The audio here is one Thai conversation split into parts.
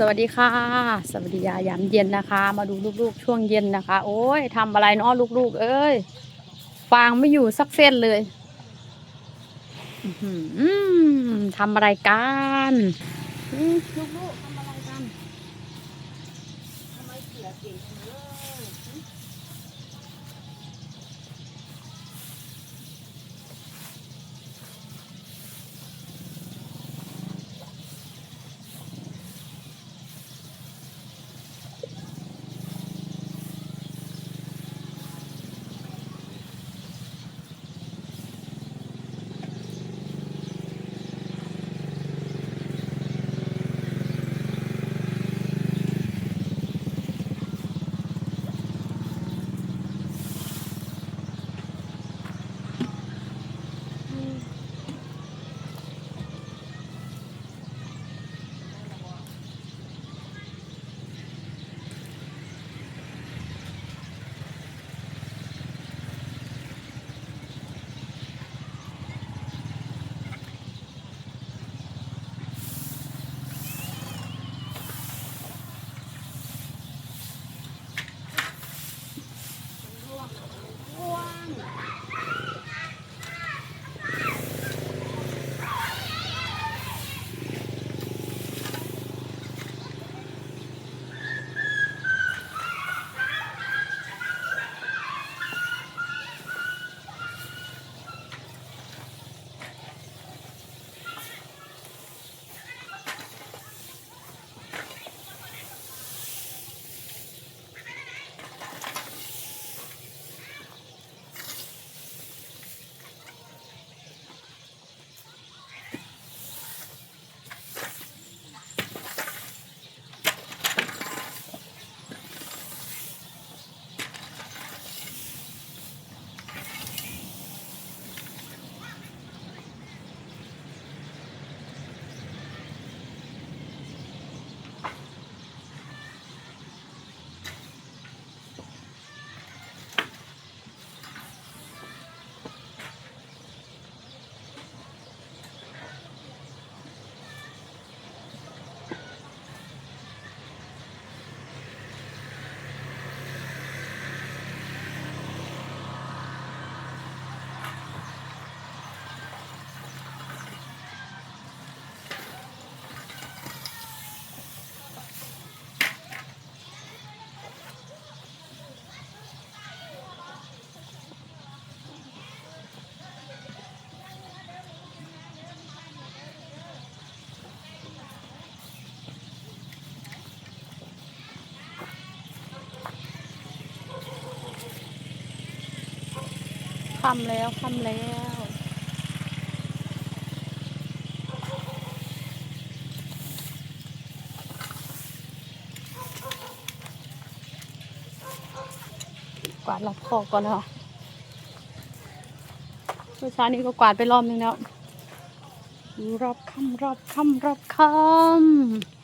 สวัสดีค่ะ สวัสดียายามเย็นนะคะ มาดูลูกๆช่วงเย็นนะคะ โอ้ยทำอะไรเนาะลูกๆ เอ้ยฟางไม่อยู่สักเส้นเลยอื้อหือทำอะไรกันลูกๆ ค่ำแล้วค่ำแล้ว กวาดรอบคอก่อนแล้วเมื่อเช้านี้ก็กวาดไปรอบนึงแล้ว รอบค่ำรอบค่ำรอบค่ำ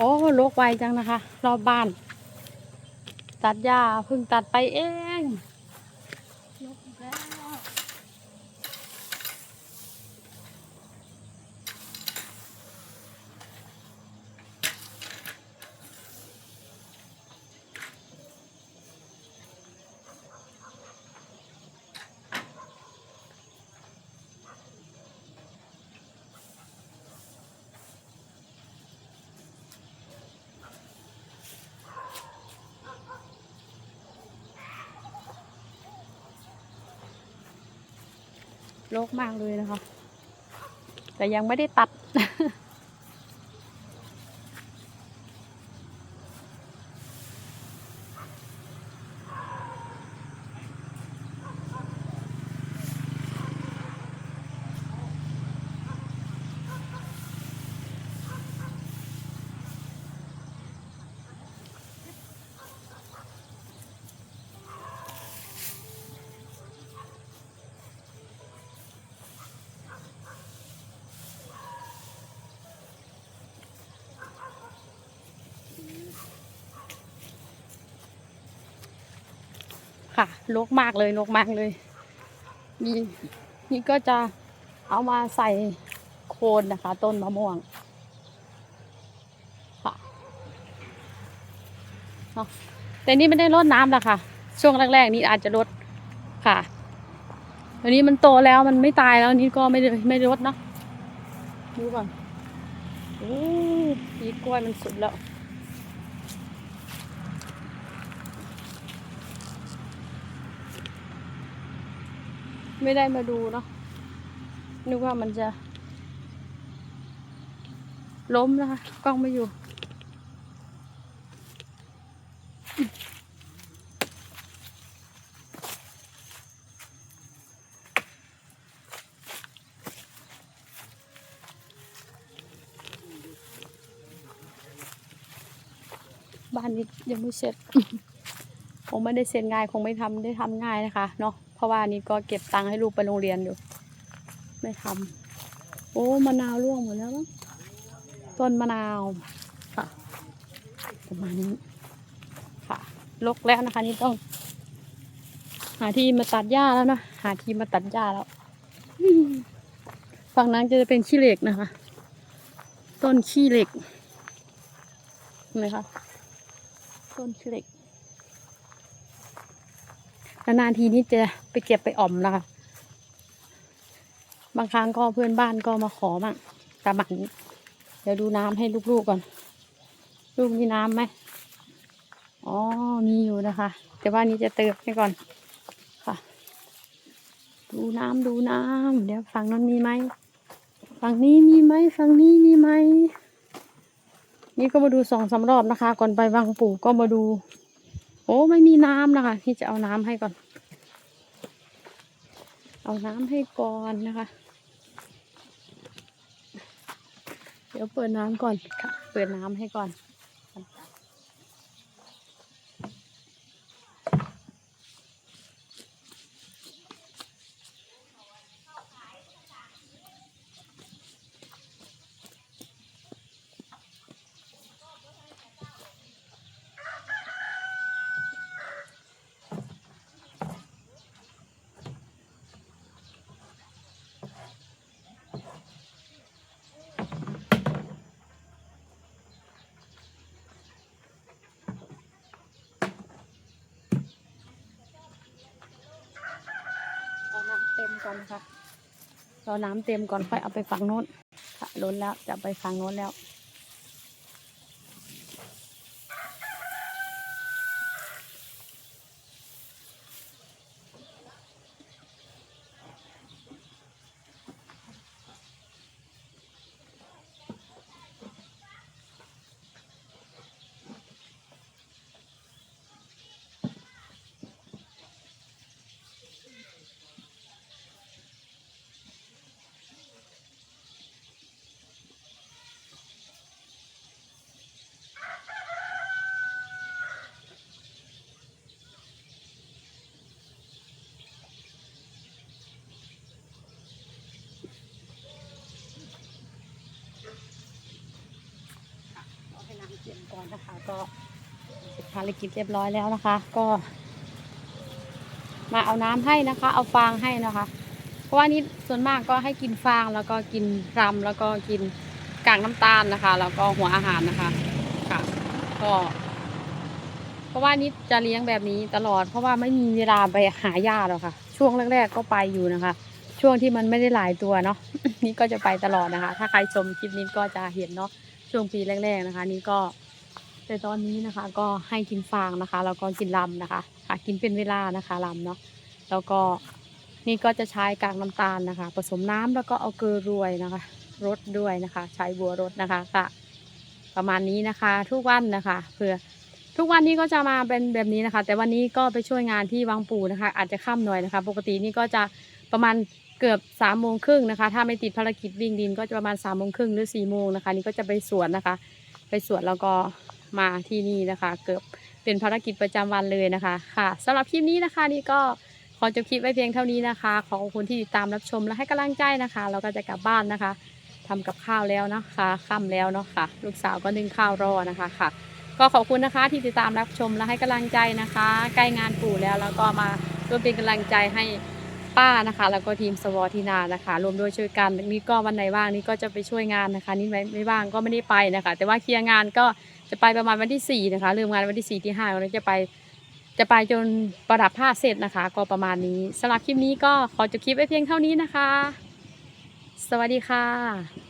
โอ้โลกไวจังนะคะ รอบบ้าน ตัดหญ้าเพิ่งตัดไปเอง โลกมากเลยนะคะ แต่ยังไม่ได้ตัด ค่ะลกมากเลยลกมากเลยนี่นี่ก็จะเอามาใส่โคนนะคะ ต้นมะม่วงค่ะแต่นี่ไม่ได้รดน้ำละค่ะ ช่วงแรกๆนี่อาจจะรดค่ะอันนี้มันโตแล้วมันไม่ตายแล้วนี่ก็ไม่ไม่ได้รดเนาะดูก่อนโอ้ยกล้วยมันสุดแล้ว ไม่ได้มาดูเนาะนึกว่ามันจะ ล้มนะคะ กล้องไม่อยู่ บ้านนี้ยังไม่เสร็จ คงไม่ได้เสร็จง่าย คงไม่ทำได้ทำง่ายนะคะ เนาะ เพราะว่านี่ก็เก็บตังค์ให้ลูกไปโรงเรียนอยู่ ไม่ทำโอ้มะนาวร่วงหมดแล้วต้นมะนาวค่ะประมาณนี้ค่ะลกแล้วนะคะนี่ต้อง หาที่มาตัดหญ้าแล้วนะหาที่มาตัดหญ้าแล้วฝั่งนั้นจะเป็นขี้เหล็กนะคะ ต้นขี้เหล็กเห็นไหมคะต้นขี้เหล็ก นานๆทีนี้จะไปเก็บไปอ่อมนะคะบางครั้งก็เพื่อนบ้านก็มาขอบ้างประมาณนี้เดี๋ยวดูน้ำให้ลูกๆก่อน ลูกมีน้ำไหมอ๋อมีอยู่นะคะ แต่ว่านี้จะเติมให้ก่อนค่ะ ดูน้ำดูน้ำเดี๋ยวฝั่งนั้นมีไหมฝั่งนี้มีไหมฝั่งนี้มีไหมนี่ก็มาดูสองสามรอบนะคะ ก่อนไปวังปู่ก็มาดู โอ้ไม่มีน้ำนะคะที่จะเอาน้ำให้ก่อน เอาน้ำให้ก่อนนะคะ เดี๋ยวเปิดน้ำก่อนค่ะ เปิดน้ำให้ก่อน นะคะรอน้ำเต็มก่อนค่อยเอาไปฝังโน้นค่ะล้นแล้วจะไปฝังโน้นแล้ว ก็เสร็จภารกิจเรียบร้อยแล้วนะคะ ก็ มาเอาน้ำให้นะคะ เอาฟางให้นะคะ เพราะว่านี่ส่วนมากก็ให้กินฟางแล้วก็กินรำแล้วก็กินกากน้ำตาลนะคะ แล้วก็หัวอาหารนะคะค่ะ ก็ เพราะว่านี่จะเลี้ยงแบบนี้ตลอด เพราะว่าไม่มีเวลาไปหาหญ้าหรอกค่ะ ช่วงแรกๆก็ไปอยู่นะคะช่วงที่มันไม่ได้หลายตัวเนาะนี่ก็จะไปตลอดนะคะ ถ้าใครชมคลิปนี้ก็จะเห็นเนาะช่วงปีแรก ๆนะคะ นี่ก็ แต่ตอนนี้นะคะก็ให้กินฟางนะคะแล้วก็กินลำนะคะค่ะกินเป็นเวลานะคะลำเนาะแล้วก็นี่ก็จะใช้กากน้ำตาลนะคะ ผสมน้ำแล้วก็เอาเกลือรวยนะคะรดด้วยนะคะ ใช้บัวรดนะคะค่ะประมาณนี้นะคะ ทุกวันนะคะเพื่อทุกวันนี้ก็จะมาเป็นแบบนี้นะคะ แต่วันนี้ก็ไปช่วยงานที่วังปู่นะคะ อาจจะค่ำหน่อยนะคะ ปกตินี่ก็จะประมาณเกือบสามโมงครึ่งนะคะ ถ้าไม่ติดภารกิจวิ่งดินก็จะประมาณสามโมงครึ่งหรือสี่โมงนะคะ นี่ก็จะไปสวนนะคะ ไปสวนแล้วก็ มาที่นี่นะคะ เกือบเป็นภารกิจประจำวันเลยนะคะ ค่ะสำหรับคลิปนี้นะคะนี่ก็ขอจบคลิปไว้เพียงเท่านี้นะคะ ขอขอบคุณที่ติดตามรับชมและให้กำลังใจนะคะ เราก็จะกลับบ้านนะคะทำกับข้าวแล้วนะคะค่ำแล้วเนาะค่ะ ลูกสาวก็นึ่งข้าวรอนะคะค่ะ ก็ขอบคุณนะคะที่ติดตามรับชมและให้กำลังใจนะคะ ใกล้งานปู่แล้วแล้วก็มาร่วมเป็นกำลังใจให้ป้านะคะ แล้วก็ทีมสวอทีนานะคะรวมด้วยช่วยกันนี่ก็วันไหนว่างนี่ก็จะไปช่วยงานนะคะ นี่ไม่ไม่ว่างก็ไม่ได้ไปนะคะ แต่ว่าเคลียร์งานก็ จะไปประมาณวันที่สี่นะคะเริ่มงานวันที่สี่ที่ห้าเราจะไปจะไปจนประดับผ้าเสร็จนะคะ ก็ประมาณนี้สำหรับคลิปนี้ก็ขอจบคลิปไว้เพียงเท่านี้นะคะ สวัสดีค่ะ